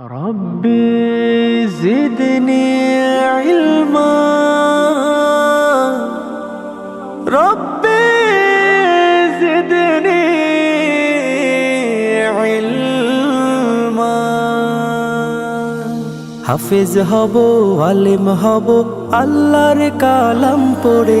ربي زدني علما ربي زدني علما হাফেজ হব আলেম হব আল্লাহর কালাম পড়ে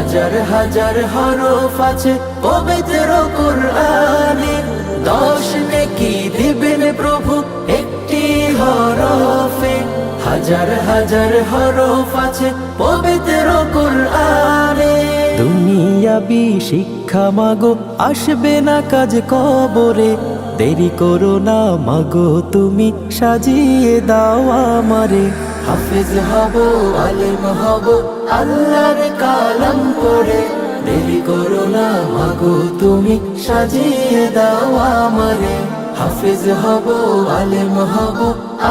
হাজার হাজার হরফ আছে পবিত্র কুরআনে। দশ নেকি দিবেন প্রভু একটি হরফে। হাজার হাজার হরফ আছে পবিত্র কুরআনে। দুনিয়াবি শিক্ষা মাগো, আসবে না কাজ কবরে। দেরি করো না মাগো, তুমি সাজিয়ে দাও আমারে। হাফেজ হব, আলিম হব, আল্লাহর কালাম পড়ে। দেরি করো না, মাগো, তুমি সাজিয়ে দাও আমারে। হাফিজ হব, আলিম হব,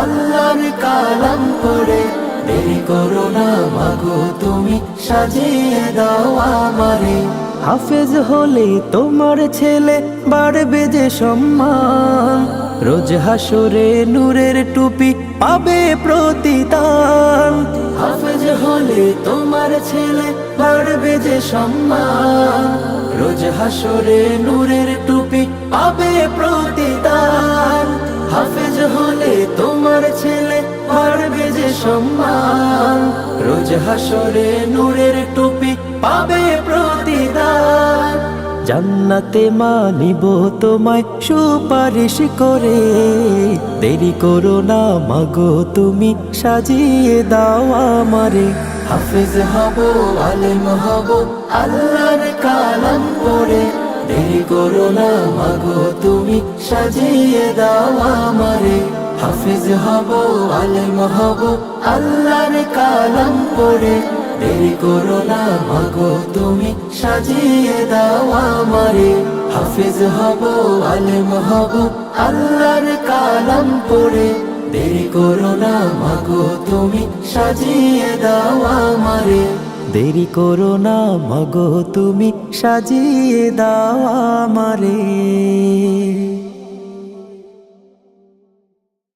আল্লাহর কালাম পড়ে। দেরি করো না, মাগো, তুমি সাজিয়ে দাও আমারে। হাফেজ হলে তোমার ছেলে বাড়বে যে সম্মান। রোজ হাসরে নূরের টুপি পাবে প্রতিদান। হাফেজ হলে তোমার ছেলে বাড়বে যে সম্মান। রোজ হাসরে নূরের টুপি পাবে প্রতিদান। হাসরে নূরের টুপি পাবে প্রতিদান। জান্নাতে মানিব তোমায় সুপারিশ করে। দেরি করো না মাগো, তুমি সাজিয়ে দাও আমারে। হাফেজ হব, আলেম হব, আল্লাহর কালাম পড়ে। দেরি করো না মাগো, তুমি সাজিয়ে দাও আমারে। হাফিজ হব, আলেম হব, আল্লাহর কালাম পড়ে। দেরি করো না, মাগো, তুমি সাজিয়ে দাও আমারে। হাফিজ হব, আলেম হব, আল্লাহর কালাম পড়ে। দেরি করো না, মাগো, তুমি সাজিয়ে দাও আমারে। দেরি করো না, মগো, তুমি সাজিয়ে দাও আমারে।